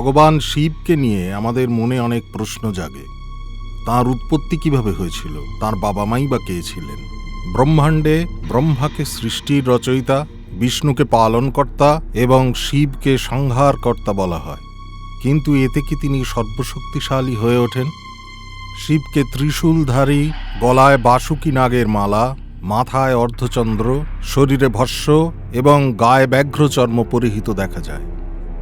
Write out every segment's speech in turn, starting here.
ভগবান শিবকে নিয়ে আমাদের মনে অনেক প্রশ্ন জাগে। তার উৎপত্তি কীভাবে হয়েছিল? তার বাবা মাই বা কে ছিলেন? ব্রহ্মাণ্ডে ব্রহ্মাকে সৃষ্টির রচয়িতা, বিষ্ণুকে পালনকর্তা এবং শিবকে সংহারকর্তা বলা হয়। কিন্তু এতে কি তিনি সর্বশক্তিশালী হয়ে ওঠেন? শিবকে ত্রিশূলধারী, গলায় বাসুকি নাগের মালা, মাথায় অর্ধচন্দ্র, শরীরে ভস্য এবং গায়ে ব্যাঘ্রচর্ম পরিহিত দেখা যায়।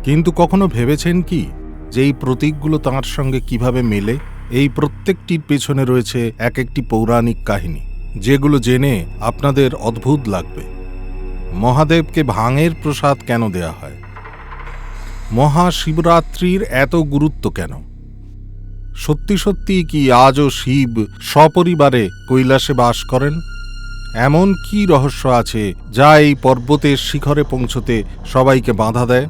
কিন্তু কখনো ভেবেছেন কি যে এই প্রতীকগুলো তাঁর সঙ্গে কীভাবে মেলে? এই প্রত্যেকটির পেছনে রয়েছে এক একটি পৌরাণিক কাহিনী, যেগুলো জেনে আপনাদের অদ্ভুত লাগবে। মহাদেবকে ভাঙের প্রসাদ কেন দেয়া হয়? মহাশিবরাত্রির এত গুরুত্ব কেন? সত্যি সত্যি কি আজও শিব সপরিবারে কৈলাসে বাস করেন? এমন কি রহস্য আছে যা এই পর্বতের শিখরে পৌঁছতে সবাইকে বাধা দেয়?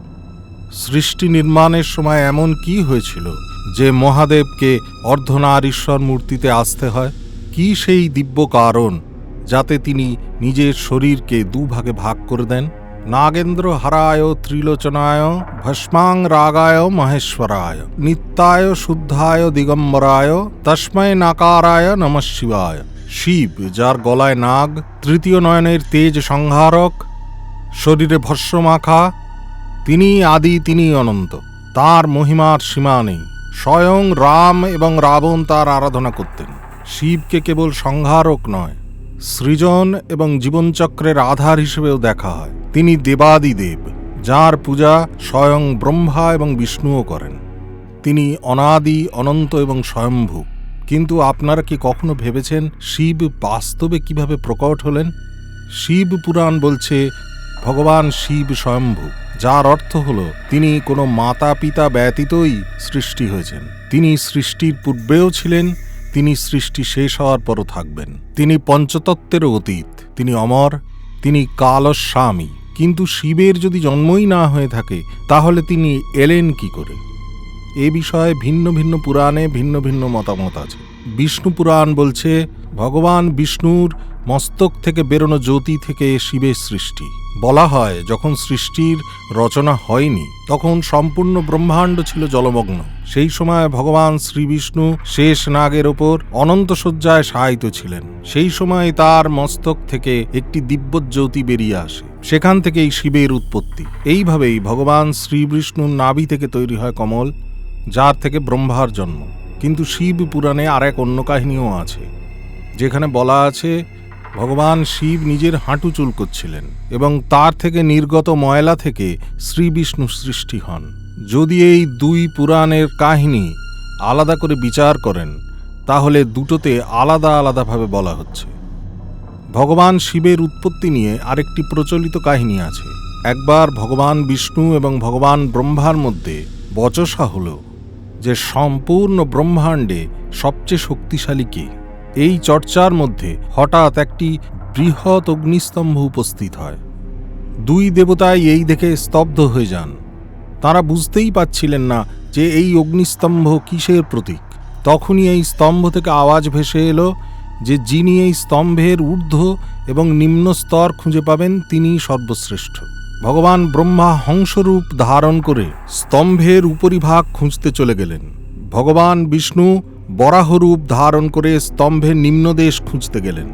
সৃষ্টি নির্মাণের সময় এমন কি হয়েছিল যে মহাদেবকে অর্ধনারীশ্বর মূর্তিতে আসতে হয়? কি সেই দিব্য কারণ যাতে তিনি নিজের শরীরকে দুভাগে ভাগ করে দেন? নাগেন্দ্র হারায় ত্রিলোচনায়, ভস্মাং রাগায় মহেশ্বরায়, নিত্যায় শুদ্ধায় দিগম্বরায়, তস্মৈ নাকারায় নম শিবায়। শিব, যার গলায় নাগ, তৃতীয় নয়নের তেজ সংহারক, শরীরে ভস্য মাখা তিনি আদি তিনি অনন্ত। তার মহিমার সীমা নেই। স্বয়ং রাম এবং রাবণ তার আরাধনা করতেন। শিবকে কেবল সংহারক নয়, সৃজন এবং জীবনচক্রের আধার হিসেবেও দেখা হয়। তিনি দেবাদিদেব যার পূজা স্বয়ং ব্রহ্মা এবং বিষ্ণুও করেন। তিনি অনাদি, অনন্ত এবং স্বয়ম্ভু। কিন্তু আপনারা কি কখনো ভেবেছেন শিব বাস্তবে কীভাবে প্রকট হলেন? শিব পুরাণ বলছে, ভগবান শিব স্বয়ম্ভু। যার অর্থ হল, তিনি কোনো মাতা পিতা ব্যতীতই সৃষ্টি হয়েছেন। তিনি সৃষ্টির পূর্বেও ছিলেন, তিনি সৃষ্টি শেষ হওয়ার পরও থাকবেন। তিনি পঞ্চতত্ত্বেরও অতীত, তিনি অমর, তিনি কালস্বামী। কিন্তু শিবের যদি জন্মই না হয়ে থাকে, তাহলে তিনি এলেন কি করে? এ বিষয়ে ভিন্ন ভিন্ন পুরাণে ভিন্ন ভিন্ন মতামত আছে। বিষ্ণু পুরাণ বলছে, ভগবান বিষ্ণুর মস্তক থেকে বেরোনো জ্যোতি থেকে শিবের সৃষ্টি। বলা হয়, যখন সৃষ্টির রচনা হয়নি, তখন সম্পূর্ণ ব্রহ্মাণ্ড ছিল জলমগ্ন। সেই সময় ভগবান শ্রীবিষ্ণু শেষ নাগের ওপর অনন্ত শয্যায় সাহিত ছিলেন। সেই সময় তার মস্তক থেকে একটি দিব্য জ্যোতি বেরিয়ে আসে। সেখান থেকেই শিবের উৎপত্তি। এইভাবেই ভগবান শ্রীবিষ্ণুর নাভি থেকে তৈরি হয় কমল, যার থেকে ব্রহ্মার জন্ম। কিন্তু শিব পুরাণে আর এক অন্য কাহিনীও আছে, যেখানে বলা আছে ভগবান শিব নিজের হাঁটু চুল করছিলেন এবং তার থেকে নির্গত ময়লা থেকে শ্রী বিষ্ণু সৃষ্টি হন। যদি এই দুই পুরাণের কাহিনী আলাদা করে বিচার করেন, তাহলে দুটোতে আলাদা আলাদাভাবে বলা হচ্ছে। ভগবান শিবের উৎপত্তি নিয়ে আরেকটি প্রচলিত কাহিনী আছে। একবার ভগবান বিষ্ণু এবং ভগবান ব্রহ্মার মধ্যে বচসা হল যে সম্পূর্ণ ব্রহ্মাণ্ডে সবচেয়ে শক্তিশালী কে? এই চর্চার মধ্যে হঠাৎ একটি বৃহৎ অগ্নিস্তম্ভ উপস্থিত হয়। দুই দেবতাই এই দেখে স্তব্ধ হয়ে যান। তারা বুঝতেই পাচ্ছিলেন না যে এই অগ্নিস্তম্ভ কিসের প্রতীক। তখনই এই স্তম্ভ থেকে আওয়াজ ভেসে এলো যে যিনি এই স্তম্ভের ঊর্ধ্ব এবং নিম্ন স্তর খুঁজে পাবেন তিনিই সর্বশ্রেষ্ঠ। ভগবান ব্রহ্মা হংসরূপ ধারণ করে স্তম্ভের উপরিভাগ খুঁজতে চলে গেলেন। ভগবান বিষ্ণু বরাহরূপ ধারণ করে স্তম্ভের নিম্নদেশ খুঁজতে গেলেন।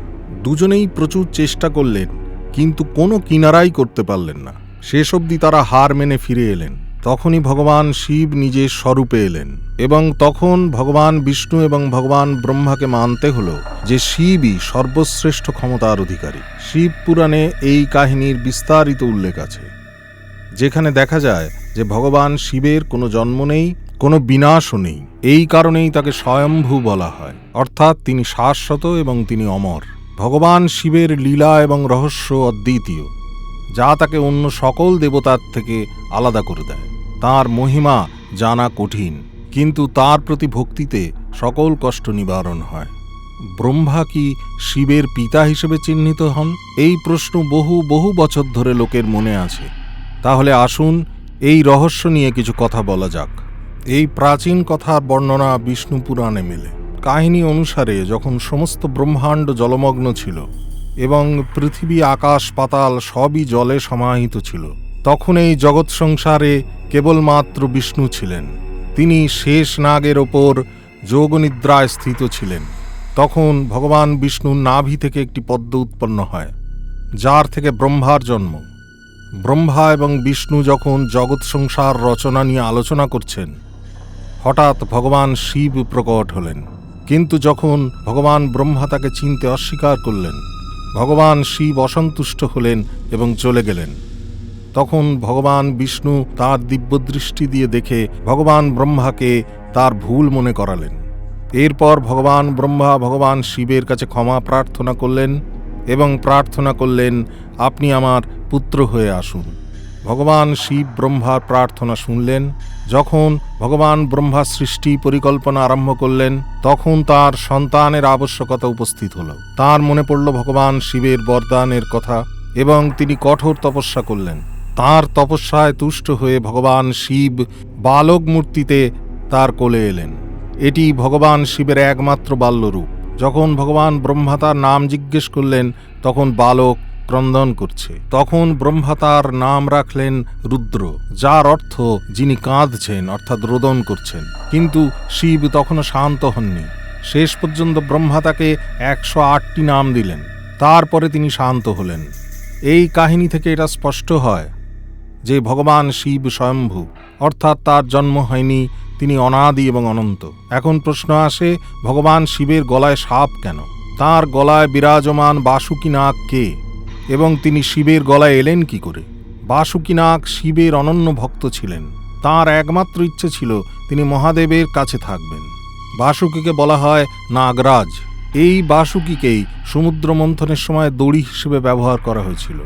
দুজনেই প্রচুর চেষ্টা করলেন, কিন্তু কোনো কিনারাই করতে পারলেন না। শেষ অবধি তারা হার মেনে ফিরে এলেন। তখনই ভগবান শিব নিজের স্বরূপে এলেন এবং তখন ভগবান বিষ্ণু এবং ভগবান ব্রহ্মাকে মানতে হল যে শিবই সর্বশ্রেষ্ঠ ক্ষমতার অধিকারী। শিব পুরাণে এই কাহিনীর বিস্তারিত উল্লেখ আছে, যেখানে দেখা যায় যে ভগবান শিবের কোনো জন্ম নেই কোনো বিনাশও নেই। এই কারণেই তাকে স্বয়ম্ভু বলা হয়। অর্থাৎ তিনি শাশ্বত এবং তিনি অমর। ভগবান শিবের লীলা এবং রহস্য অদ্বিতীয়, যা তাকে অন্য সকল দেবতার থেকে আলাদা করে দেয়। তার মহিমা জানা কঠিন, কিন্তু তার প্রতি ভক্তিতে সকল কষ্ট নিবারণ হয়। ব্রহ্মা কি শিবের পিতা হিসেবে চিহ্নিত হন? এই প্রশ্ন বহু বহু বছর ধরে লোকের মনে আছে। তাহলে আসুন এই রহস্য নিয়ে কিছু কথা বলা যাক। এই প্রাচীন কথার বর্ণনা বিষ্ণু পুরাণে মেলে। কাহিনী অনুসারে যখন সমস্ত ব্রহ্মাণ্ড জলমগ্ন ছিল এবং পৃথিবী, আকাশ, পাতাল সবই জলে সমাহিত ছিল, তখন এই জগৎ সংসারে কেবলমাত্র বিষ্ণু ছিলেন। তিনি শেষ নাগের ওপর যোগনিদ্রায় স্থিত ছিলেন। তখন ভগবান বিষ্ণুর নাভি থেকে একটি পদ্ম উৎপন্ন হয়, যার থেকে ব্রহ্মার জন্ম। ব্রহ্মা এবং বিষ্ণু যখন জগৎ সংসার রচনা নিয়ে আলোচনা করছেন হঠাৎ ভগবান শিব প্রকট হলেন। কিন্তু যখন ভগবান ব্রহ্মা তাকে চিনতে অস্বীকার করলেন, ভগবান শিব অসন্তুষ্ট হলেন এবং চলে গেলেন। তখন ভগবান বিষ্ণু তার দিব্যদৃষ্টি দিয়ে দেখে ভগবান ব্রহ্মাকে তার ভুল মনে করালেন। এরপর ভগবান ব্রহ্মা ভগবান শিবের কাছে ক্ষমা প্রার্থনা করলেন এবং প্রার্থনা করলেন, আপনি আমার পুত্র হয়ে আসুন। ভগবান শিব ব্রহ্মার প্রার্থনা শুনলেন। যখন ভগবান ব্রহ্মা সৃষ্টি পরিকল্পনা আরম্ভ করলেন, তখন তার সন্তানের আবশ্যকতা উপস্থিত হল। তার মনে পড়ল ভগবান শিবের বরদানের কথা এবং তিনি কঠোর তপস্যা করলেন। তার তপস্যায় তুষ্ট হয়ে ভগবান শিব বালক মূর্তিতে তার কোলে এলেন। এটি ভগবান শিবের একমাত্র বাল্যরূপ। যখন ভগবান ব্রহ্মা তার নাম জিজ্ঞেস করলেন, তখন বালক ক্রন্দন করছে। তখন ব্রহ্মা তার নাম রাখলেন রুদ্র, যার অর্থ যিনি কাঁদছেন, অর্থাৎ রোদন করছেন। কিন্তু শিব তখনও শান্ত হননি। শেষ পর্যন্ত ব্রহ্মা তাকে একশো আটটি নাম দিলেন। তারপরে তিনি শান্ত হলেন। এই কাহিনী থেকে এটা স্পষ্ট হয় যে ভগবান শিব স্বয়ম্ভু, অর্থাৎ তার জন্ম হয়নি, তিনি অনাদি এবং অনন্ত। এখন প্রশ্ন আসে, ভগবান শিবের গলায় সাপ কেন? তার গলায় বিরাজমান বাসুকিনাগ কে? এবং তিনি শিবের গলায় এলেন কি করে? বাসুকিনাগ শিবের অনন্য ভক্ত ছিলেন। তার একমাত্র ইচ্ছে ছিল তিনি মহাদেবের কাছে থাকবেন। বাসুকিকে বলা হয় নাগরাজ। এই বাসুকিকেই সমুদ্র মন্থনের সময় দড়ি হিসেবে ব্যবহার করা হয়েছিল।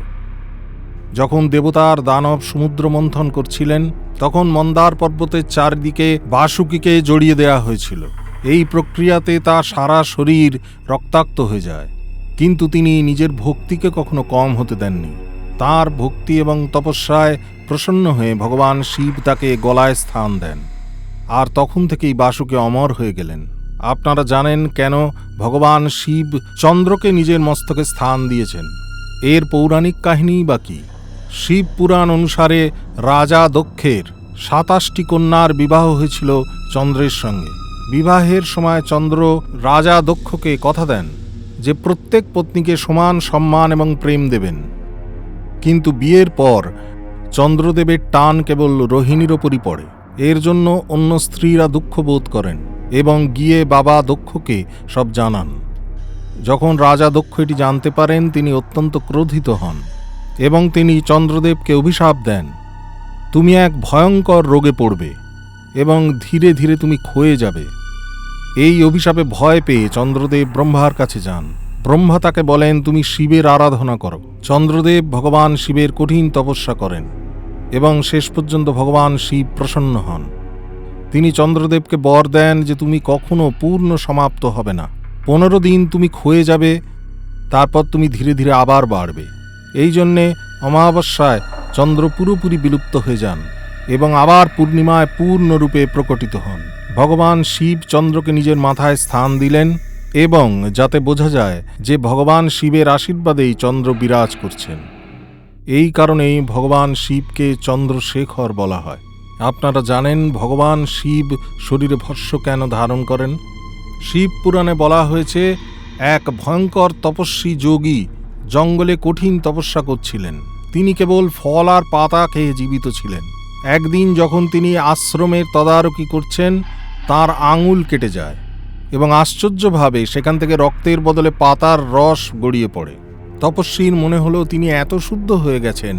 যখন দেবতার দানব সমুদ্র মন্থন করছিলেন, তখন মন্দার পর্বতের চারদিকে বাসুকিকে জড়িয়ে দেয়া হয়েছিল। এই প্রক্রিয়াতে তার সারা শরীর রক্তাক্ত হয়ে যায়। কিন্তু তিনি নিজের ভক্তিকে কখনো কম হতে দেননি। তার ভক্তি এবং তপস্যায় প্রসন্ন হয়ে ভগবান শিব তাকে গলায় স্থান দেন। আর তখন থেকেই বাসুকে অমর হয়ে গেলেন। আপনারা জানেন কেন ভগবান শিব চন্দ্রকে নিজের মস্তকে স্থান দিয়েছেন। এর পৌরাণিক কাহিনী বা কি? শিব পুরাণ অনুসারে রাজা দক্ষের সাতাশটি কন্যার বিবাহ হয়েছিল চন্দ্রের সঙ্গে। বিবাহের সময় চন্দ্র রাজা দক্ষকে কথা দেন। যে প্রত্যেক পত্নীকে সমান সম্মান এবং প্রেম দেবেন। কিন্তু বিয়ের পর চন্দ্রদেবের টান কেবল রোহিণীর ওপরই পড়ে। এর জন্য অন্য স্ত্রীরা দুঃখ বোধ করেন এবং গিয়ে বাবা দক্ষকে সব জানান। যখন রাজা দক্ষ এটি জানতে পারেন, তিনি অত্যন্ত ক্রোধিত হন এবং তিনি চন্দ্রদেবকে অভিশাপ দেন, তুমি এক ভয়ঙ্কর রোগে পড়বে এবং ধীরে ধীরে তুমি ক্ষয়ে যাবে। এই অভিশাপে ভয় পেয়ে চন্দ্রদেব ব্রহ্মার কাছে যান। ব্রহ্মা তাকে বলেন, তুমি শিবের আরাধনা করো। চন্দ্রদেব ভগবান শিবের কঠিন তপস্যা করেন এবং শেষ পর্যন্ত ভগবান শিব প্রসন্ন হন। তিনি চন্দ্রদেবকে বর দেন যে, তুমি কখনো পূর্ণ সমাপ্ত হবে না। পনেরো দিন তুমি ক্ষয়ে যাবে, তারপর তুমি ধীরে ধীরে আবার বাড়বে। এই জন্যে অমাবস্যায় চন্দ্র পুরোপুরি বিলুপ্ত হয়ে যান এবং আবার পূর্ণিমায় পূর্ণরূপে প্রকটিত হন। ভগবান শিব চন্দ্রকে নিজের মাথায় স্থান দিলেন এবং যাতে বোঝা যায় যে ভগবান শিবের আশীর্বাদেই চন্দ্র বিরাজ করছেন। এই কারণেই ভগবান শিবকে চন্দ্রশেখর বলা হয়। আপনারা জানেন ভগবান শিব শরীরে ভস্য কেন ধারণ করেন? শিব পুরাণে বলা হয়েছে, এক ভয়ঙ্কর তপস্বী যোগী জঙ্গলে কঠিন তপস্যা করছিলেন। তিনি কেবল ফল আর পাতা খেয়ে জীবিত ছিলেন। একদিন যখন তিনি আশ্রমের তদারকি করছেন তার আঙুল কেটে যায় এবং আশ্চর্যভাবে সেখান থেকে রক্তের বদলে পাতার রস গড়িয়ে পড়ে। তপস্বীর মনে হলো তিনি এত শুদ্ধ হয়ে গেছেন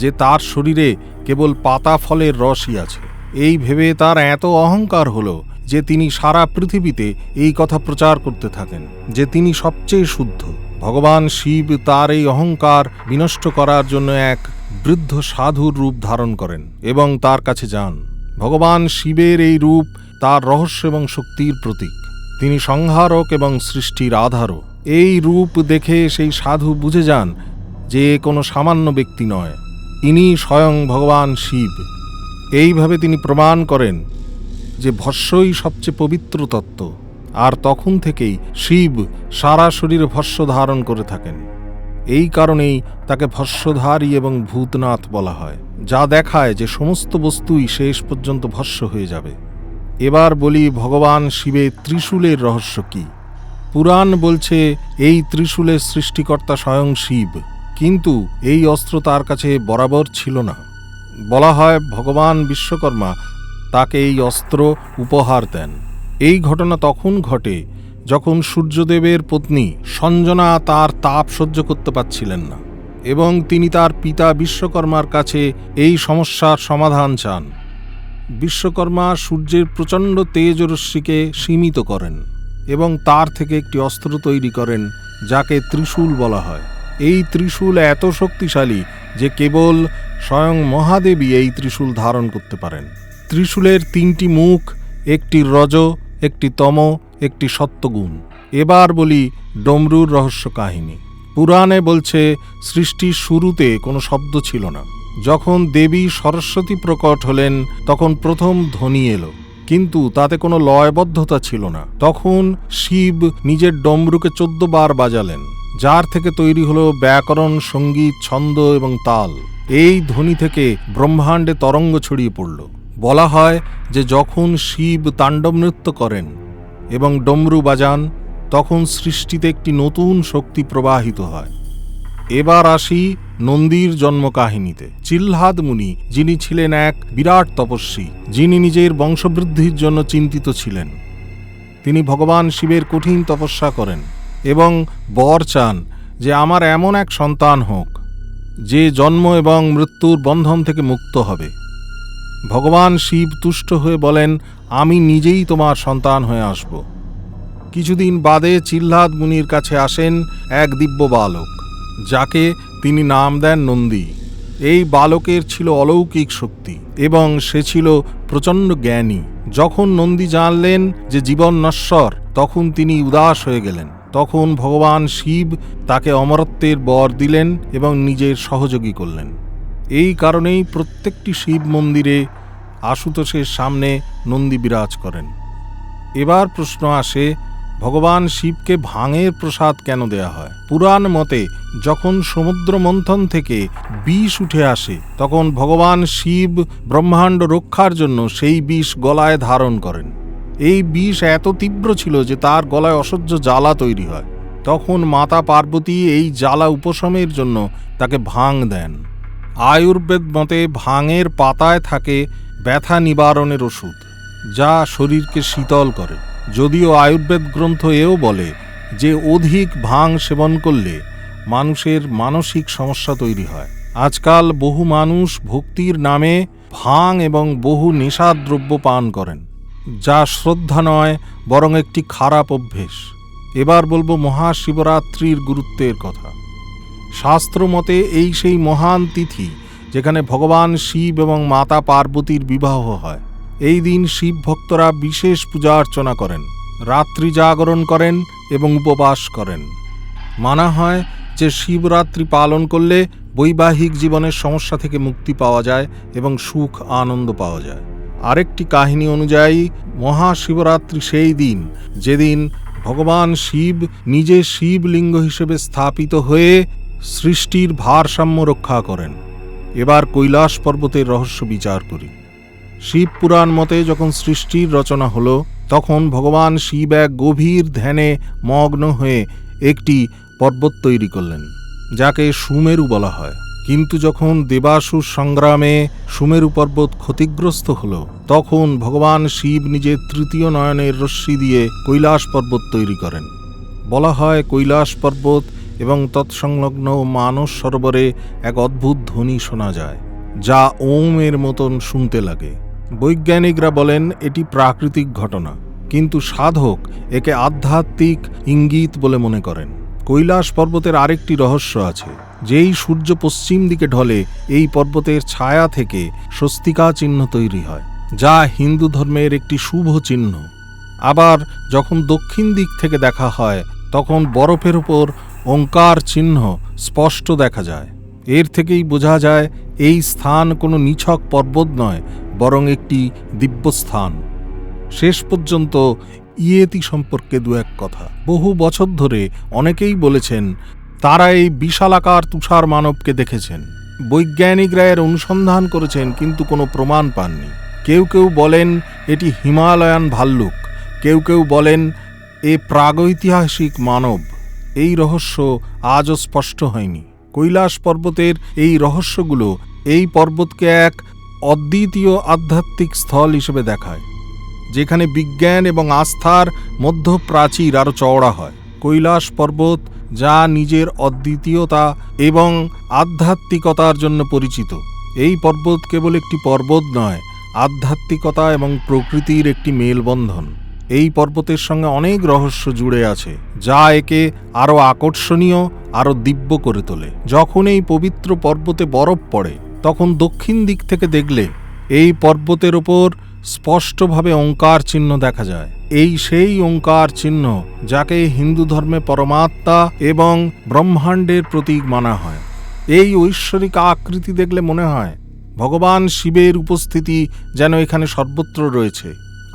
যে তার শরীরে কেবল পাতা ফলের রসই আছে। এই ভেবে তার এত অহংকার হলো যে তিনি সারা পৃথিবীতে এই কথা প্রচার করতে থাকেন, যে তিনি সবচেয়ে শুদ্ধ। ভগবান শিব তার এই অহংকার বিনষ্ট করার জন্য এক বৃদ্ধ সাধুর রূপ ধারণ করেন এবং তার কাছে যান। ভগবান শিবের এই রূপ তার রহস্য এবং শক্তির প্রতীক। তিনি সংহারক এবং সৃষ্টির আধারও এই রূপ দেখে সেই সাধু বুঝে যান যে কোনো সামান্য ব্যক্তি নয়, ইনি স্বয়ং ভগবান শিব। এইভাবে তিনি প্রমাণ করেন যে ভস্যই সবচেয়ে পবিত্র তত্ত্ব, আর তখন থেকেই শিব সারা শরীরে ভস্য ধারণ করে থাকেন। এই কারণেই তাকে ভস্যধারী এবং ভূতনাথ বলা হয়, যা দেখায় যে সমস্ত বস্তুই শেষ পর্যন্ত ভস্য হয়ে যাবে। এবার বলি ভগবান শিবের ত্রিশূলের রহস্য কি? পুরাণ বলছে, এই ত্রিশূলের সৃষ্টিকর্তা স্বয়ং শিব, কিন্তু এই অস্ত্র তার কাছে বরাবর ছিল না। বলা হয়, ভগবান বিশ্বকর্মা তাকে এই অস্ত্র উপহার দেন। এই ঘটনা তখন ঘটে যখন সূর্যদেবের পত্নী সঞ্জনা তার তাপ সহ্য করতে পারছিলেন না, এবং তিনি তার পিতা বিশ্বকর্মার কাছে এই সমস্যার সমাধান চান। বিশ্বকর্মা সূর্যের প্রচণ্ড তেজ রশ্মিকে সীমিত করেন এবং তার থেকে একটি অস্ত্র তৈরি করেন যাকে ত্রিশূল বলা হয়। এই ত্রিশূল এত শক্তিশালী যে কেবল স্বয়ং মহাদেবী এই ত্রিশূল ধারণ করতে পারেন। ত্রিশূলের তিনটি মুখ, একটি রজ, একটি তম, একটি সত্যগুণ। এবার বলি ডমরুর রহস্য কাহিনী। পুরাণে বলছে সৃষ্টির শুরুতে কোনো শব্দ ছিল না। যখন দেবী সরস্বতী প্রকট হলেন, তখন প্রথম ধ্বনি এলো। কিন্তু তাতে কোনো লয়বদ্ধতা ছিল না। তখন শিব নিজের ডমরুকে চোদ্দ বার বাজালেন, যার থেকে তৈরি হলো ব্যাকরণ, সংগীত, ছন্দ এবং তাল। এই ধ্বনি থেকে ব্রহ্মাণ্ডে তরঙ্গ ছড়িয়ে পড়ল। বলা হয় যে যখন শিব তাণ্ডব নৃত্য করেন এবং ডমরু বাজান, তখন সৃষ্টিতে একটি নতুন শক্তি প্রবাহিত হয়। এবার আসি নন্দীর জন্ম কাহিনীতে চিল্লাদ মুনি, যিনি ছিলেন এক বিরাট তপস্বী, যিনি নিজের বংশবৃদ্ধির জন্য চিন্তিত ছিলেন। তিনি ভগবান শিবের কঠিন তপস্যা করেন এবং বর চান যে আমার এমন এক সন্তান হোক, যে জন্ম এবং মৃত্যুর বন্ধন থেকে মুক্ত হবে। ভগবান শিব তুষ্ট হয়ে বলেন, আমি নিজেই তোমার সন্তান হয়ে আসব। কিছুদিন বাদে চিল্লাদ মুনির কাছে আসেন এক দিব্য বালক, যাকে তিনি নাম দেন নন্দী। এই বালকের ছিল অলৌকিক শক্তি এবং সে ছিল প্রচণ্ড জ্ঞানী। যখন নন্দী জানলেন যে জীবন নশ্বর, তখন তিনি উদাস হয়ে গেলেন। তখন ভগবান শিব তাকে অমরত্বের বর দিলেন এবং নিজের সহযোগী করলেন। এই কারণেই প্রত্যেকটি শিব মন্দিরে আশুতোষের সামনে নন্দী বিরাজ করেন। এবার প্রশ্ন আসে ভগবান শিবকে ভাঙের প্রসাদ কেন দেয়া হয়? পুরাণ মতে, যখন সমুদ্র মন্থন থেকে বিষ উঠে আসে, তখন ভগবান শিব ব্রহ্মাণ্ড রক্ষার জন্য সেই বিষ গলায় ধারণ করেন। এই বিষ এত তীব্র ছিল যে তার গলায় অসহ্য জ্বালা তৈরি হয়। তখন মাতা পার্বতী এই জ্বালা উপশমের জন্য তাকে ভাং দেন। আয়ুর্বেদ মতে, ভাঙের পাতায় থাকে ব্যথা নিবারণের ওষুধ, যা শরীরকে শীতল করে। যদিও আয়ুর্বেদ গ্রন্থ এও বলে যে অধিক ভাং সেবন করলে মানুষের মানসিক সমস্যা তৈরি হয়। আজকাল বহু মানুষ ভক্তির নামে ভাং এবং বহু নেশাদ্রব্য পান করেন, যা শ্রদ্ধা নয়, বরং একটি খারাপ অভ্যেস। এবার বলব মহাশিবরাত্রির গুরুত্বের কথা। শাস্ত্র মতে এই সেই মহান তিথি, যেখানে ভগবান শিব এবং মাতা পার্বতীর বিবাহ হয়। এই দিন শিব ভক্তরা বিশেষ পূজা অর্চনা করেন, রাত্রি জাগরণ করেন এবং উপবাস করেন। মানা হয় যে শিবরাত্রি পালন করলে বৈবাহিক জীবনের সমস্যা থেকে মুক্তি পাওয়া যায় এবং সুখ, আনন্দ পাওয়া যায়। আরেকটি কাহিনী অনুযায়ী, মহাশিবরাত্রি সেই দিন যেদিন ভগবান শিব নিজে শিবলিঙ্গ হিসেবে স্থাপিত হয়ে সৃষ্টির ভারসাম্য রক্ষা করেন। এবার কৈলাস পর্বতের রহস্য বিচার করি। শিব পুরাণ মতে যখন সৃষ্টির রচনা হলো, তখন ভগবান শিব এক গভীর ধ্যানে মগ্ন হয়ে একটি পর্বত তৈরি করলেন, যাকে সুমেরু বলা হয়। কিন্তু যখন দেবাসুর সংগ্রামে সুমেরু পর্বত ক্ষতিগ্রস্ত হল, তখন ভগবান শিব নিজের তৃতীয় নয়নের রশ্মি দিয়ে কৈলাস পর্বত তৈরি করেন। বলা হয় কৈলাস পর্বত এবং তৎসংলগ্ন মানস সরোবরে এক অদ্ভুত ধ্বনি শোনা যায়, যা ওমের মতন শুনতে লাগে। বৈজ্ঞানিকরা বলেন এটি প্রাকৃতিক ঘটনা, কিন্তু সাধক একে আধ্যাত্মিক ইঙ্গিত বলে মনে করেন। কৈলাস পর্বতের আরেকটি রহস্য আছে, যেই সূর্য পশ্চিম দিকে ঢলে, এই পর্বতের ছায়া থেকে স্বস্তিকা চিহ্ন তৈরি হয়, যা হিন্দু ধর্মের একটি শুভ চিহ্ন। আবার যখন দক্ষিণ দিক থেকে দেখা হয়, তখন বরফের উপর ওঙ্কার চিহ্ন স্পষ্ট দেখা যায়। এর থেকেই বোঝা যায়, এই স্থান কোনো নিছক পর্বত নয়, বরং একটি দিব্যস্থান। শেষ পর্যন্ত ইয়েতি সম্পর্কে দু এক কথা। বহু বছর ধরে অনেকেই বলেছেন, তারা এই বিশালাকার তুষার মানবকে দেখেছেন। বৈজ্ঞানিকরা এর অনুসন্ধান করেছেন, কিন্তু কোনো প্রমাণ পাননি। কেউ কেউ বলেন, এটি হিমালয়ান ভাল্লুক। কেউ কেউ বলেন, এ প্রাগৈতিহাসিক মানব। এই রহস্য আজও স্পষ্ট হয়নি। কৈলাস পর্বতের এই রহস্যগুলো এই পর্বতকে এক অদ্বিতীয় আধ্যাত্মিক স্থল হিসেবে দেখায়, যেখানে বিজ্ঞান এবং আস্থার মধ্য প্রাচীর আরও চওড়া হয়। কৈলাস পর্বত যা নিজের অদ্বিতীয়তা এবং আধ্যাত্মিকতার জন্য পরিচিত। এই পর্বত কেবল একটি পর্বত নয়, আধ্যাত্মিকতা এবং প্রকৃতির একটি মেলবন্ধন। এই পর্বতের সঙ্গে অনেক রহস্য জুড়ে আছে, যা একে আরও আকর্ষণীয়, আরও দিব্য করে তোলে। যখন এই পবিত্র পর্বতে বরফ পড়ে, তখন দক্ষিণ দিক থেকে দেখলে এই পর্বতের ওপর স্পষ্টভাবে ওঙ্কার চিহ্ন দেখা যায়। এই সেই ওঙ্কার চিহ্ন যাকে হিন্দু ধর্মে পরমাত্মা এবং ব্রহ্মাণ্ডের প্রতীক মানা হয়। এই ঐশ্বরিক আকৃতি দেখলে মনে হয়, ভগবান শিবের উপস্থিতি যেন এখানে সর্বত্র রয়েছে।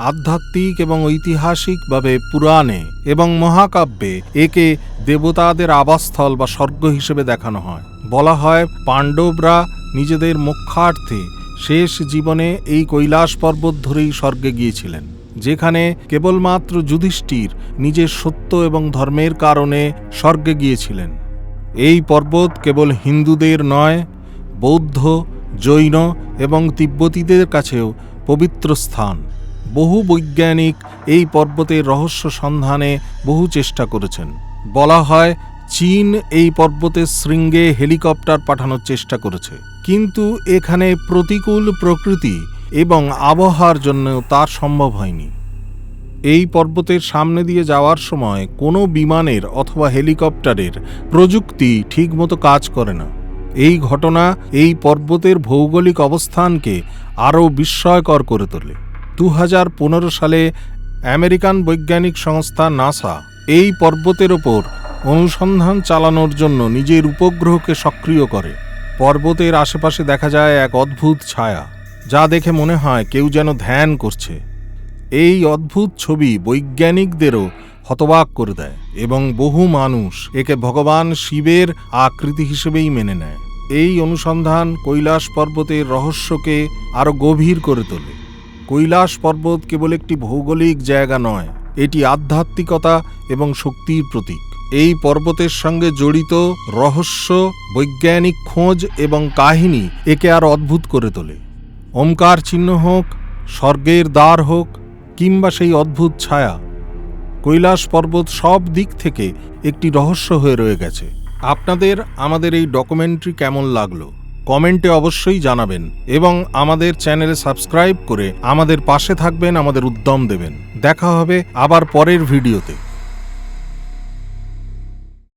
আধ্যাত্মিক এবং ঐতিহাসিকভাবে পুরাণে এবং মহাকাব্যে একে দেবতাদের আবাসস্থল বা স্বর্গ হিসেবে দেখানো হয়। বলা হয় পাণ্ডবরা নিজেদের মোক্ষার্থে শেষ জীবনে এই কৈলাস পর্বত ধরেই স্বর্গে গিয়েছিলেন, যেখানে কেবলমাত্র যুধিষ্ঠির নিজের সত্য এবং ধর্মের কারণে স্বর্গে গিয়েছিলেন। এই পর্বত কেবল হিন্দুদের নয়, বৌদ্ধ, জৈন এবং তিব্বতীদের কাছেও পবিত্র স্থান। বহু বৈজ্ঞানিক এই পর্বতের রহস্য সন্ধানে বহু চেষ্টা করেছেন। বলা হয়, চীন এই পর্বতের শৃঙ্গে হেলিকপ্টার পাঠানোর চেষ্টা করেছে। কিন্তু এখানে প্রতিকূল প্রকৃতি এবং আবহাওয়ার জন্য তার সম্ভব হয়নি। এই পর্বতের সামনে দিয়ে যাওয়ার সময় কোনো বিমানের অথবা হেলিকপ্টারের প্রযুক্তি ঠিকমতো কাজ করে না। এই ঘটনা এই পর্বতের ভৌগোলিক অবস্থানকে আরও বিস্ময়কর করে তোলে। দু হাজার পনেরো সালে আমেরিকান বৈজ্ঞানিক সংস্থা নাসা এই পর্বতের ওপর অনুসন্ধান চালানোর জন্য নিজের উপগ্রহকে সক্রিয় করে। পর্বতের আশেপাশে দেখা যায় এক অদ্ভুত ছায়া, যা দেখে মনে হয় কেউ যেন ধ্যান করছে। এই অদ্ভুত ছবি বৈজ্ঞানিকদেরও হতবাক করে দেয় এবং বহু মানুষ একে ভগবান শিবের আকৃতি হিসেবেই মেনে নেয়। এই অনুসন্ধান কৈলাস পর্বতের রহস্যকে আরও গভীর করে তোলে। কৈলাস পর্বত কেবল একটি ভৌগোলিক জায়গা নয়, এটি আধ্যাত্মিকতা এবং শক্তির প্রতীক। এই পর্বতের সঙ্গে জড়িত রহস্য, বৈজ্ঞানিক খোঁজ এবং কাহিনী একে আর অদ্ভুত করে তোলে। ওমকার চিহ্ন হোক, স্বর্গের দ্বার হোক, কিংবা সেই অদ্ভুত ছায়া, কৈলাস পর্বত সব দিক থেকে একটি রহস্য হয়ে রয়ে গেছে। আপনাদের আমাদের এই ডকুমেন্টারি কেমন লাগল? কমেন্টে অবশ্যই জানাবেন এবং আমাদের চ্যানেলে সাবস্ক্রাইব করে আমাদের পাশে থাকবেন, আমাদের উদ্যম দেবেন। দেখা হবে আবার পরের ভিডিওতে।